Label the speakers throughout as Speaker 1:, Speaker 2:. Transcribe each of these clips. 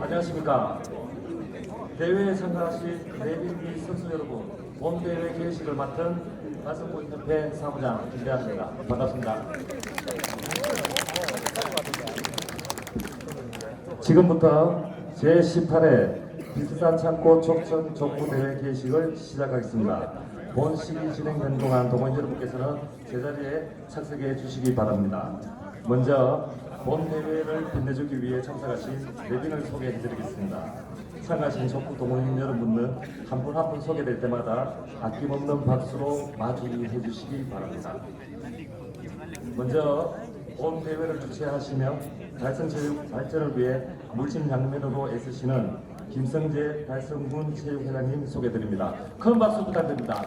Speaker 1: 안녕하십니까. 대회에 참가하신 내빈기 선수 여러분, 본 대회 개회식을 맡은 가슴군 협회 사무장 김대한입니다. 반갑습니다. 지금부터 제18회 비스산 창고 촉천 족구 대회 개회식을 시작하겠습니다. 본 시기 진행된 동안 동원 여러분께서는 제자리에 착석해 주시기 바랍니다. 먼저 본 대회를 빛내주기 위해 참석하신 내빈을 소개해 드리겠습니다. 참가하신 족구 동호인 여러분은 한분 한 분 소개될 때마다 아낌없는 박수로 맞이해 주시기 바랍니다. 먼저 본 대회를 주최하시며 달성체육 발전을 위해 물심 양면으로 애쓰시는 김성재 달성군 체육회장님 소개드립니다. 큰 박수 부탁드립니다.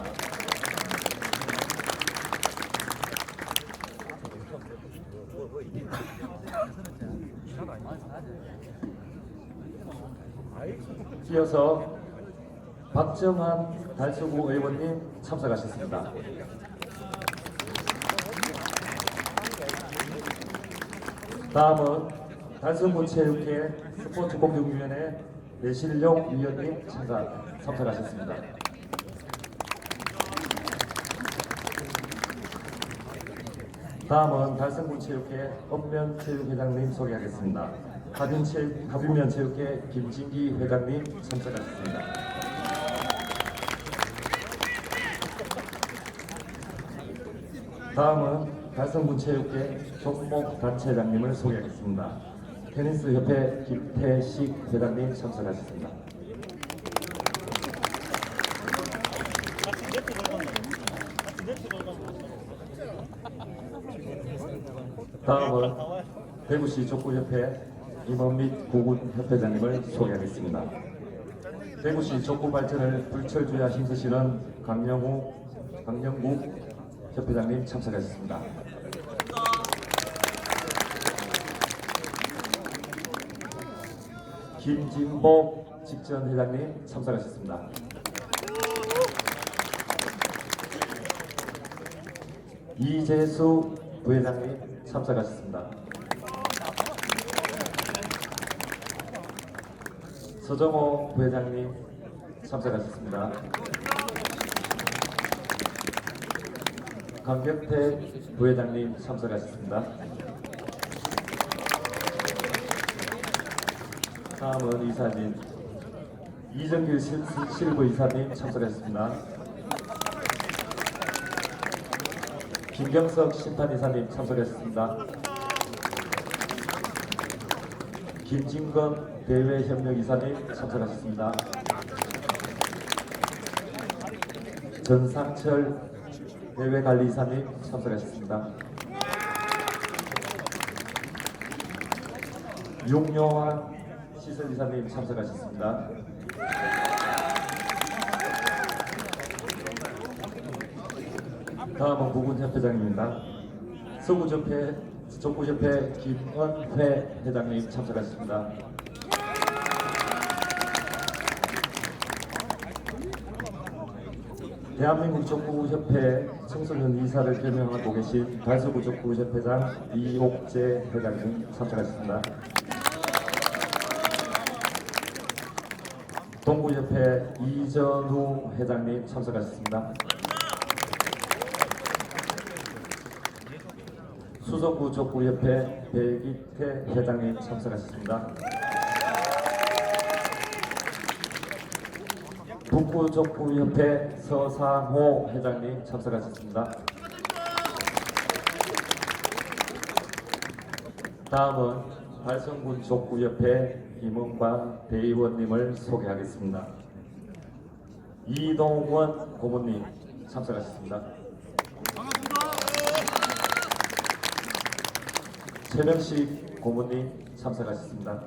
Speaker 1: 이어서 박정환 달서구 의원님 참석하셨습니다. 다음은 달성군 체육회 스포츠공동위원회 내실용 위원님 참가 참석하셨습니다. 다음은 달성군 체육회 엄면 체육회장님 소개하겠습니다. 하빈 체육, 하빈면 체육회 김진기 회장님 참석하셨습니다. 다음은 달성군 체육회 종목 단체장님을 소개하겠습니다. 테니스 협회 김태식 회장님 참석하셨습니다. 다음은 대구시 족구협회 임원및 고군 협회장님을 소개하겠습니다. 대구시 족구 발전을 불철주야 힘쓰시는 강영우, 강영국 협회장님 참석하셨습니다. 김진복 직전 회장님 참석하셨습니다. 이재수 부회장님 참석하셨습니다. 서정호 부회장님 참석하셨습니다. 강경태 부회장님 참석하셨습니다. 다음은 이사님 이정길 실- 실부 이사님 참석하셨습니다. 김경석 심판 이사님 참석하셨습니다. 김진건 대외협력 이사님 참석하셨습니다. 전상철 대외관리 이사님 참석하셨습니다. 육요한 시설이사님 참석하셨습니다. 다음은 부군협회장입니다. 서구협회, 족구협회 김은회 회장님 참석하셨습니다. 대한민국 족구협회 청소년 이사를 겸임하고 계신 달서구 족구협회장 이옥재 회장님 참석하셨습니다. 동구협회 이전우 회장님 참석하셨습니다. 수성구 족구협회 배기태 회장님 참석하셨습니다. 북구 족구협회 서상호 회장님 참석하셨습니다. 다음은 발성군 족구협회 김은관 대의원님을 소개하겠습니다. 이동원 고문님 참석하셨습니다. 최명식 고문님 참석하셨습니다.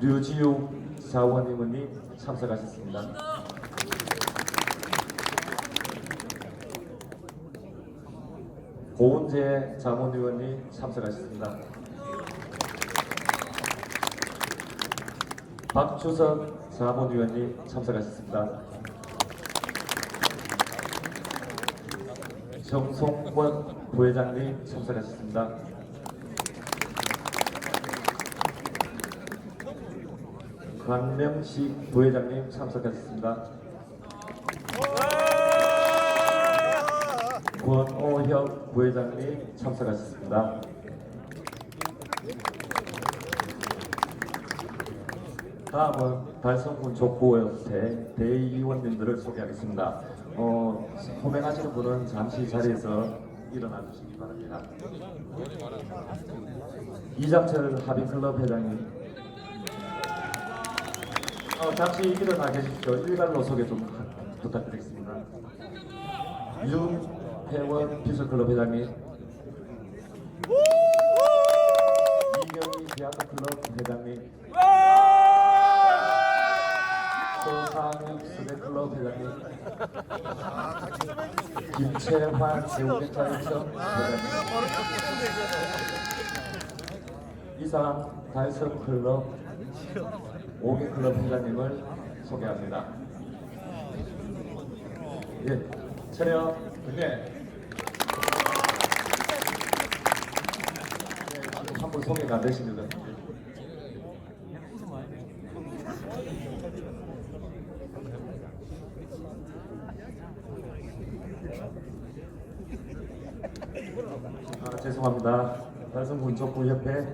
Speaker 1: 류지우 사원님은 참석하셨습니다. 고은재 자문위원님 참석하셨습니다. 박주석 자문위원님 참석하셨습니다. 정송권 부회장님 참석하셨습니다. 관명식 부회장님 참석하셨습니다. 권오혁 부회장님 참석하셨습니다. 다음은 달성군 족구협회 대의원님들을 소개하겠습니다. 어, 호명하시는 분은 잠시 자리에서 일어나 주시기 바랍니다. 이장철 합의클럽 회장님 어, 잠시 일어나 계십시오. 일괄로 소개 좀 부탁드리겠습니다. 윤 혜원 피서클럽 회장님 이경희 대학클럽 회장님 소상욱 스대클럽 회장님 김채환 세우개차협성 회장님 이상 달성클럽 오개클럽 회장님을 소개합니다. 예, 차려. 네. 한분 소개가 안 되십니다. 아, 죄송합니다. 달성군 족구협회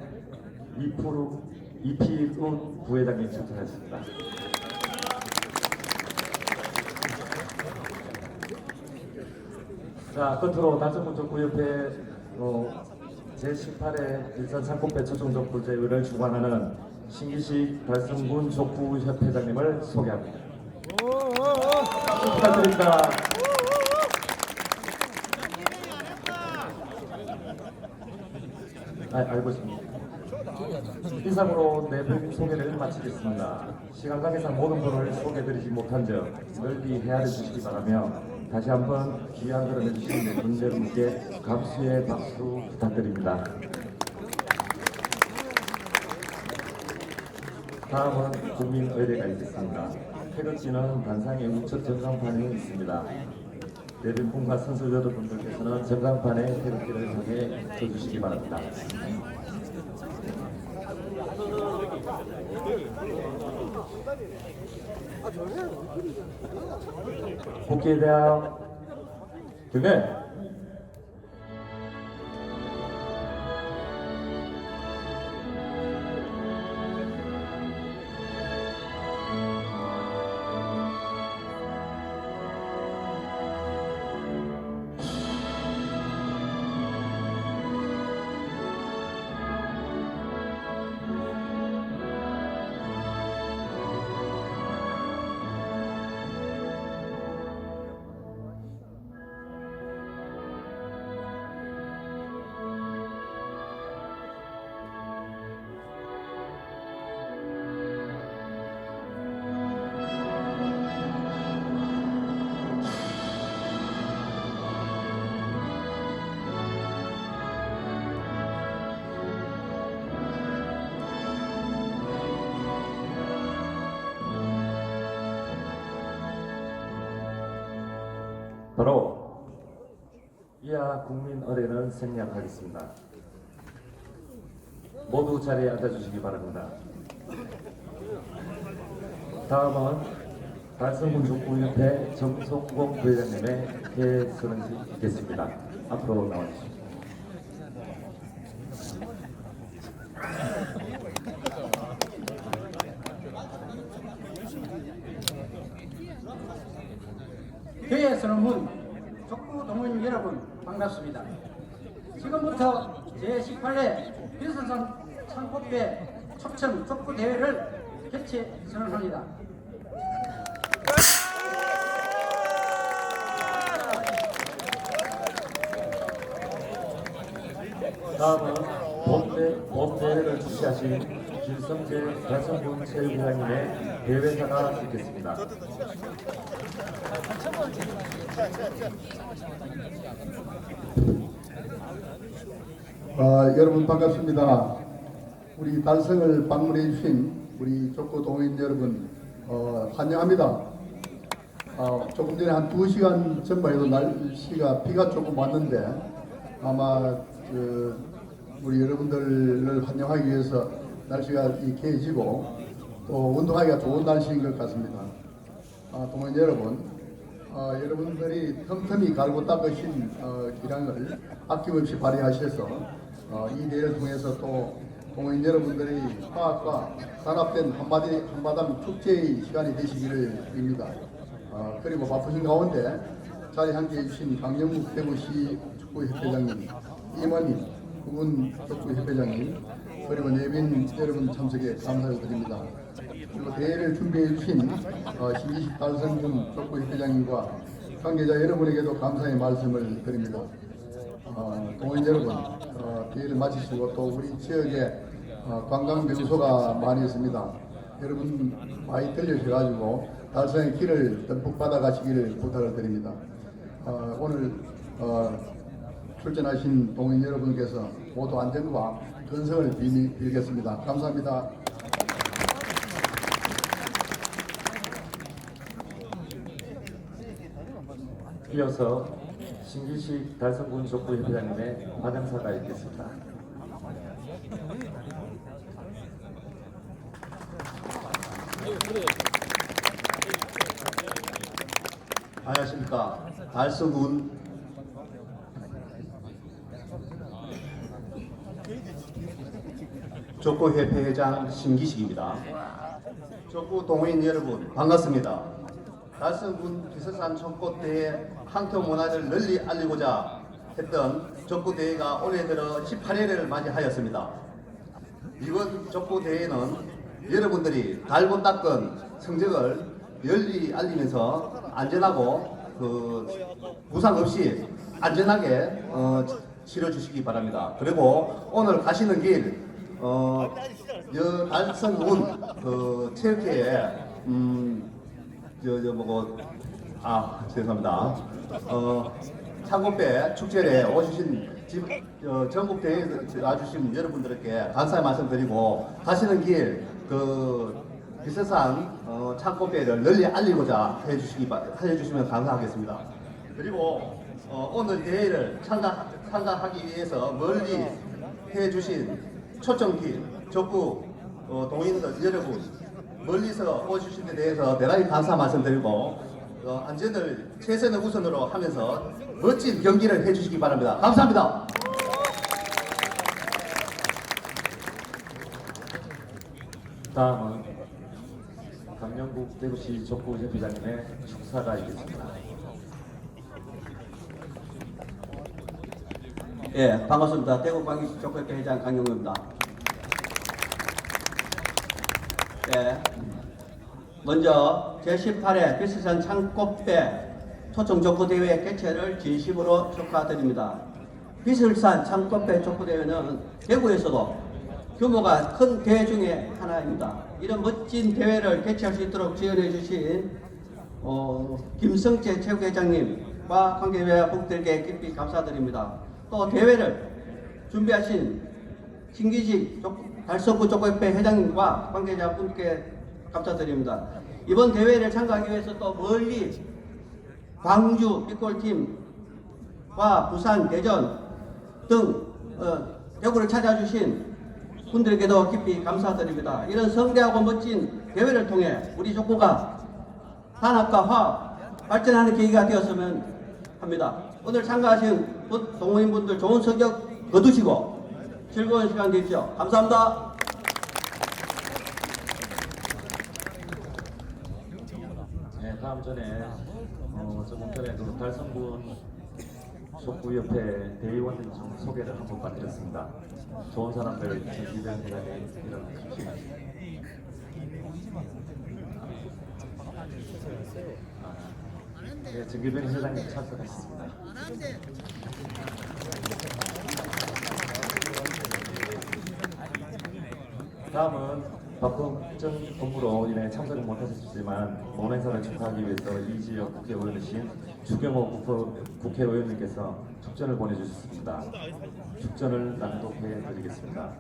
Speaker 1: 이프루 이피운 부회장님 참석하셨습니다. 자, 끝으로 달성군 족구협회 어, 제18회 일산 상꽃배 초청 족구 대회를 주관하는 신기식 달성군 족구협회장님을 소개합니다. 박수 부탁드립니다. 아, 알고 있습니다. 이상으로 내분 소개를 마치겠습니다. 시간 관계상 모든 분을 소개드리지 못한 점 널리 헤아려 주시기 바라며 다시 한번 귀한 걸음 해주신 분 여러분께 감수의 박수 부탁드립니다. 다음은 국민의례가 있겠습니다. 태극기는 단상의 우측 전광판에 있습니다. 내빈분과 선수 여러분들께서는 전광판에 태극기를 향해 쳐주시기 바랍니다. 국회대학 교내 국민 의례는 생략하겠습니다. 모두 자리에 앉아주시기 바랍니다. 다음은 달성군 족구협회 정성공 부회장님의 개선을 있겠습니다. 앞으로 나와주십시오.
Speaker 2: 교회에서는 문 족구 동문 여러분 반갑습니다. 지금부터 제18회 창법배 촉천 족구 대회를 개최 선언합니다.
Speaker 1: 다음은 본대, 본대회를 주최하신 길성재 달성군 체육회장님의 대회사가 있겠습니다.
Speaker 3: 아, 여러분 반갑습니다. 우리 달성을 방문해 주신 우리 족구 동인 여러분 어, 환영합니다. 어, 조금 전에 한두 시간 전만 해도 날씨가 비가 조금 왔는데 아마 그 우리 여러분들을 환영하기 위해서 날씨가 이 개해지고 또 운동하기가 좋은 날씨인 것 같습니다. 아, 동인 여러분, 어, 여러분들이 틈틈이 갈고 닦으신 어, 기량을 아낌없이 발휘하셔서 어, 이 대회를 통해서 또 동인 여러분들이 화학과 단합된 한마디 한바담 축제의 시간이 되시기를 빕니다. 어, 그리고 바쁘신 가운데 자리 함께 해 주신 강영국 대구시 축구협회장님, 임원님, 구분 축구협회장님, 그리고 내빈 여러분 참석에 감사를 드립니다. 그리고 대회를 준비해 주신 어, 신기식 달성군 축구협회장님과 관계자 여러분에게도 감사의 말씀을 드립니다. 어, 동호인 여러분, 어, 대회를 마치시고 또 우리 지역에 어, 관광 명소가 많이 있습니다. 여러분 많이 들려주셔가지고 달성의 길을 듬뿍 받아가시기를 부탁을 드립니다. 어, 오늘 어, 출전하신 동인 여러분께서 모두 안전과 건성을 빌, 빌겠습니다. 감사합니다.
Speaker 1: 이어서 신기식 달성군 족구협회장님의 환영사가 있겠습니다.
Speaker 4: 안녕하십니까 달서군 족구협회 회장 신기식입니다. 족구 동호인 여러분 반갑습니다. 달서군 비서산 족구대회 항토 문화를 널리 알리고자 했던 족구대회가 올해 들어 18회를 맞이하였습니다. 이번 족구 대회는 여러분들이 달고 닦은 성적을 널리 알리면서 안전하고 그 부상 없이 안전하게 어, 치러 주시기 바랍니다. 그리고 오늘 가시는 길 어, 여 달성군 그 체육회에 음 저 저 뭐고 아 죄송합니다. 어 창고배 축제에 오주신 집, 어, 전국 대회에 와주신 여러분들께 감사의 말씀 드리고 가시는 길그 비서산 어, 창고배를 널리 알리고자 해주시기 바- 해주시면 감사하겠습니다. 그리고 어, 오늘 대회를 참가, 참가하기 위해서 멀리 해주신 초청팀 족구 어, 동인들 여러분 멀리서 오주신 데 대해서 대단히 감사 말씀드리고 어, 안전을 최선의 우선으로 하면서 멋진 경기를 해주시기 바랍니다. 감사합니다.
Speaker 1: 다음은 강영국 대구시 족구협회장님의 축사가 있겠습니다.
Speaker 5: 예, 반갑습니다. 대구 광역시 족구협회 회장 강영우입니다. 예, 먼저 제18회 비스산 창꽃배 초청 족구대회 개최를 진심으로 축하드립니다. 비슬산 창꽃배 족구대회는 대구에서도 규모가 큰 대회 중에 하나입니다. 이런 멋진 대회를 개최할 수 있도록 지원해 주신 어, 김성재 체육회장님과 관계회원분들께 깊이 감사드립니다. 또 대회를 준비하신 신기식 족- 달서구 족구협회 회장님과 관계자분께 감사드립니다. 이번 대회를 참가하기 위해서 또 멀리 광주 빅골팀과 부산, 대전 등 어, 대구를 찾아주신 분들에게도 깊이 감사드립니다. 이런 성대하고 멋진 대회를 통해 우리 족구가 단합과 화합 발전하는 계기가 되었으면 합니다. 오늘 참가하신 분- 동호인분들 좋은 성적 거두시고 즐거운 시간 되십시오. 감사합니다.
Speaker 1: 네, 다음 전에 어, 조금 전에 그 달성군 족구협회 대의원 좀 소개를 한번 받드렸습니다. 좋은 사람들 정기변 회장님 일어나십시오. 네, 정기변 회장님 참석하셨습니다. 다음은 바쁜 국정 업무로 인해 참석을 못하셨지만 본행사를 축하하기 위해서 이 지역 국회의원이신 주경호 국회- 국회의원님께서 축전을 보내주셨습니다. 축전을 낭독해 드리겠습니다.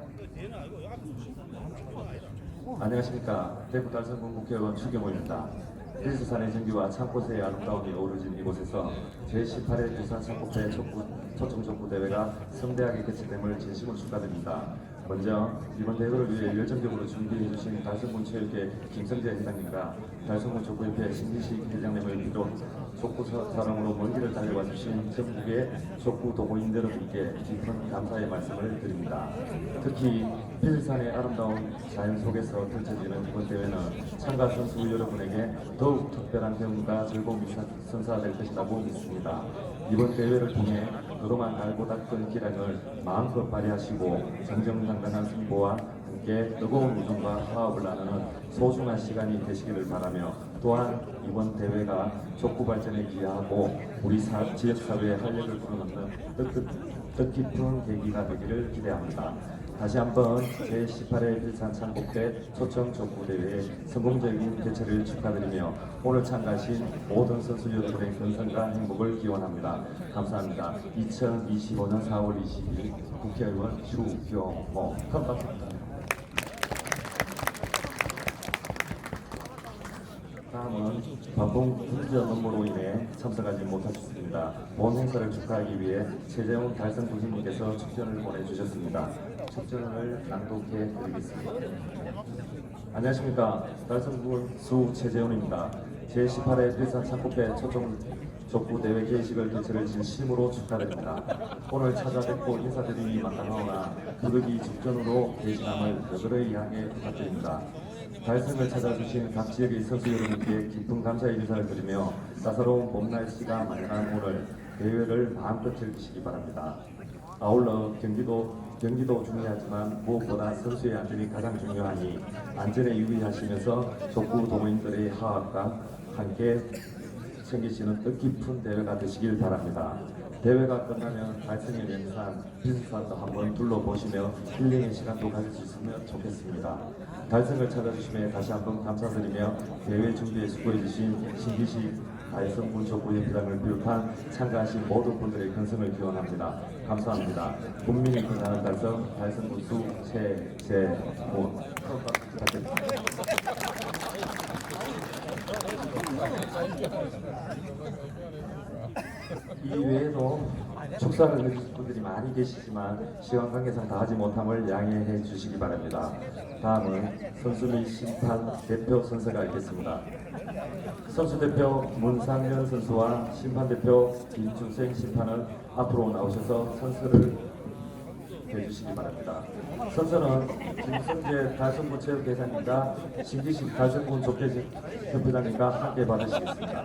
Speaker 1: 안녕하십니까 대구 달성군 국회의원 추경호입니다. 일수산의 정기와 창고세의 아름다움이 어우러진 이곳에서 제18회 부산 창고회 촉구, 초청 촉구 대회가 성대하게 개최됨을 진심으로 축하드립니다. 먼저 이번 대회를 위해 열정적으로 준비해 주신 달성군 체육회 김성재 회장님과 달성군 족구협회 신기식 회장님을 비롯 족구 사- 사랑으로 먼 길을 달려와 주신 전국의 족구 동호인 여러분께 깊은 감사의 말씀을 드립니다. 특히 필산의 아름다운 자연 속에서 펼쳐지는 이번 대회는 참가 선수 여러분에게 더욱 특별한 경험과 즐거움이 선- 선사될 것이라고 믿습니다. 이번 대회를 통해 그동안 알고 닦은 기량을 마음껏 발휘하시고 정정당당한 승부와 함께 뜨거운 우정과 화합을 나누는 소중한 시간이 되시기를 바라며 또한 이번 대회가 족구 발전에 기여하고 우리 사- 지역사회의 활력을 불어넣는 뜻깊, 뜻깊은 계기가 되기를 기대합니다. 다시 한번 제18회 필산 창곡대 초청 족구 대회 성공적인 개최를 축하드리며 오늘 참가하신 모든 선수 여러분의 건강과 행복을 기원합니다. 감사합니다. 2025년 4월 20일 국회의원 큰 박수 바쁜 군전 업무로 인해 참석하지 못하셨습니다. 본 행사를 축하하기 위해 최재훈 달성 주신님께서 축전을 보내주셨습니다. 축전을 낭독해 드리겠습니다. 안녕하십니까. 달성군 수 최재훈입니다. 제18회 필산 창고배 초청 족구 대회 개식을 개최를 진심으로 축하드립니다. 오늘 찾아뵙고 인사드리기 마땅하오나 부득이 직전으로 대신함을 여러분의 향해 부탁드립니다. 달성을 찾아주신 각 지역의 선수 여러분께 깊은 감사의 인사를 드리며 따사로운 봄 날씨가 만연한 오늘 대회를 마음껏 즐기시기 바랍니다. 아울러 경기도 경기도 중요하지만 무엇보다 선수의 안전이 가장 중요하니 안전에 유의하시면서 족구 동호인들의 화합과 함께 챙기시는 뜻깊은 대회가 되시길 바랍니다. 대회가 끝나면 달성의 명산 비스산도 한번 둘러보시며 힐링의 시간도 가질 수 있으면 좋겠습니다. 달성을 찾아주심에 다시 한번 감사드리며 대회 준비에 수고해주신 신기식 달성군 족구협회장을 비롯한 참가하신 모든 분들의 건승을 기원합니다. 감사합니다. 국민이 빛나는 달성 달성 군수 최재훈 부탁드립니다. 이 외에도 축사를 해주실 분들이 많이 계시지만 시간 관계상 다 하지 못함을 양해해 주시기 바랍니다. 다음은 선수 및 심판 대표 선수가 있겠습니다. 선수 대표 문상현 선수와 심판 대표 김준생 심판은 앞으로 나오셔서 선수를 해 주시기 바랍니다. 선수는 김성재 달성군 체육회장님과 신기식 달성군 족회협회장님과 함께 받으시겠습니다.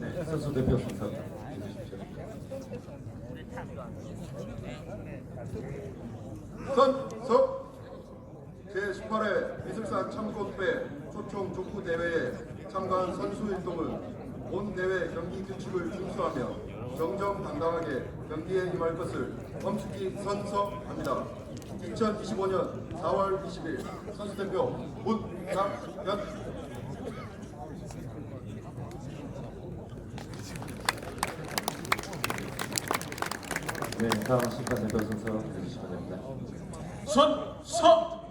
Speaker 1: 네, 선수 대표 순서 해주십시오.
Speaker 6: 선석 제18회 미술산 참고배 초청 족구 대회에 참가한 선수 일동은 본 대회 경기 규칙을 준수하며 정정당당하게 경기에 임할 것을 엄숙히 선서합니다. 2025년 4월 20일 선수대표 문상현
Speaker 1: 다음 심판 대표 순서 해주시면 됩니다.
Speaker 2: 선서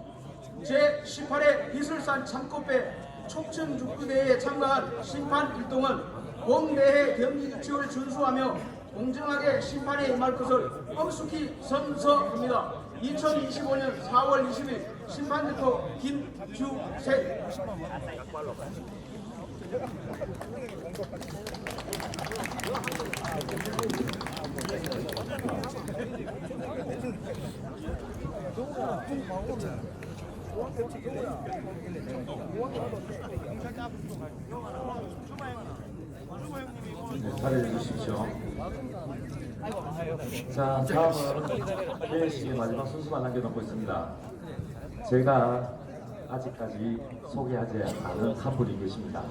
Speaker 2: 제18회 비술산 참고배 촉천 축구대회에 참가한 심판 일동은 본 대회 경기 규칙을 준수하며 공정하게 심판에 임할 것을 엄숙히 선서합니다. 2025년 4월 20일 심판대표 김주세
Speaker 1: 네, 잘해 주십시오. 자, 다음은 회의식의 마지막 순서만 남겨놓고 있습니다. 제가 아직까지 소개하지 않은 한 분이 계십니다.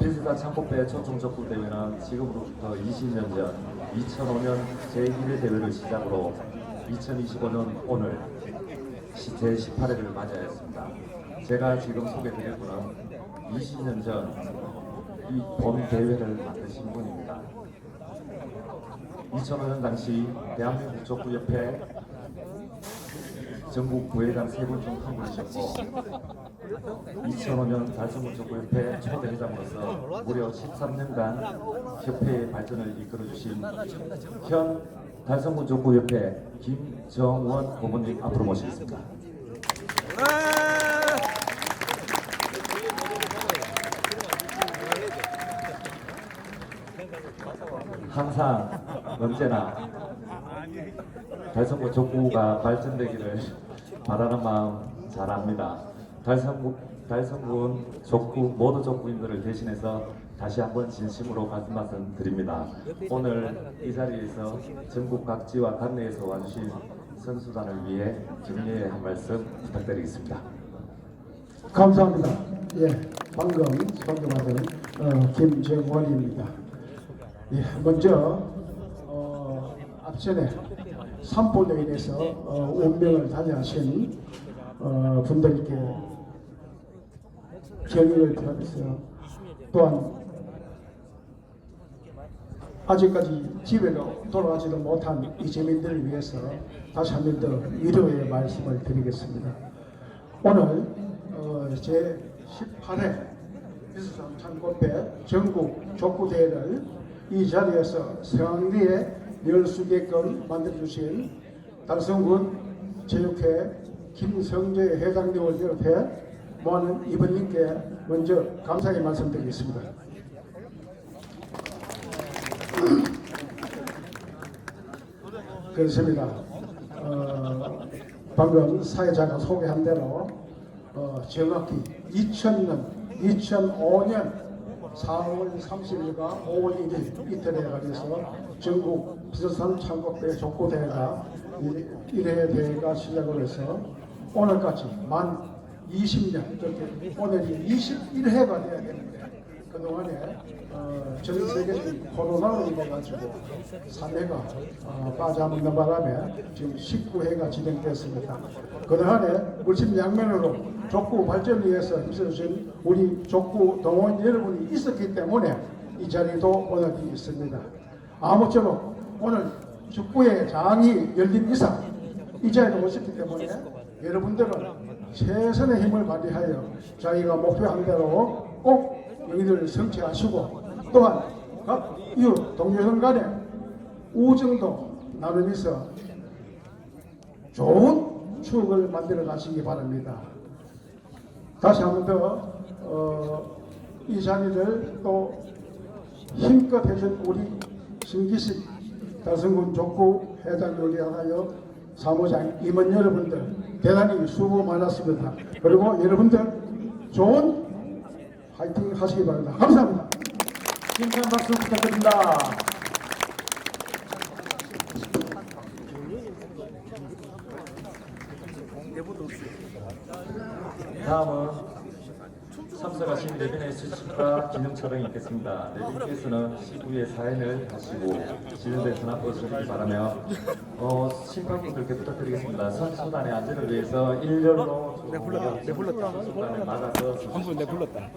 Speaker 1: 필수사 창고배 초청적구 대회는 지금으로부터 20년 전 2005년 제1회 대회를 시작으로 2025년 오늘 제 18회를 맞이하였습니다. 제가 지금 소개드릴 분은 20년 전이본 대회를 만드신 분입니다. 2005년 당시 대한민국 족구 협회 전국 부회장 세 분 중 한 분이셨고 2005년 달성군 족구협회 초대 회장으로서 무려 13년간 협회의 발전을 이끌어주신 현 달성군 족구협회 김정원 고문님 앞으로 모시겠습니다. 항상 언제나 달성군 족구가 발전되기를 바라는 마음 잘 압니다. 달성군, 달성군 족구 모든 족구인들을 대신해서 다시 한번 진심으로 말씀 말씀 드립니다. 오늘 이 자리에서 전국 각지와 관내에서 와주신 선수단을 위해 격려의 한 말씀 부탁드리겠습니다.
Speaker 7: 감사합니다. 예, 방금 소개받은 어, 김정원입니다. 예, 먼저 어, 앞전에 산불로 인해서 어, 운명을 다녀하신 어, 분들께 경의를 표하면서 또한 아직까지 집에로 돌아가지도 못한 이재민들을 위해서 다시 한 번 더 위로의 말씀을 드리겠습니다. 오늘 어, 제 18회 비수상 창고배 전국 족구 대회를 이 자리에서 성황리에 열수 있게끔 만들어주신 달성군 체육회 김성재 회장님을 비롯해 모아는 이번님께 먼저 감사의 말씀 드리겠습니다. 그렇습니다. 어, 방금 사회자가 소개한 대로 어, 정확히 2000년, 2005년 4월 30일과 5월 1일 이틀에 걸려서 전국 비서산 창고대 족구대회가 1회 대회가 시작을 해서 오늘까지 만 20년, 그렇게 오늘이 21회가 돼야 되는데 그동안에 어, 전 세계적인 코로나로 인해가지고 3회가 어, 빠져먹는 바람에 지금 19회가 진행됐습니다. 그동안에 물심 양면으로 족구 발전을 위해서 힘써주신 우리 족구 동호인 여러분이 있었기 때문에 이 자리도 오늘 있습니다. 아무쪼록 오늘 축구의 장이 열린 이상 이 자리에 오셨기 때문에 여러분들은 최선의 힘을 발휘하여 자기가 목표한 대로 꼭 너희들 성취하시고 또한 각 이웃 동료들 간에 우정도 나누면서 좋은 추억을 만들어 가시기 바랍니다. 다시 한 번 더, 어, 이 자리를 또 힘껏 해준 우리 신기식 달성군 족구 회장을 위하여 사무장 임원 여러분들 대단히 수고 많았습니다. 그리고 여러분들 좋은 파이팅 하시기 바랍니다. 감사합니다.
Speaker 1: 힘찬 박수 부탁드립니다. 다음은 수식과 기념 촬영이 있겠습니다. 레빈께서는 시구의 사연을 하시고 진행된 전화로 주시기 바라며 어, 심판분들께 부탁드리겠습니다. 선수단의 안전을 위해서 일렬로 내 불렀다. 내 불렀다. 선수단을 막아서 한분내 불렀다.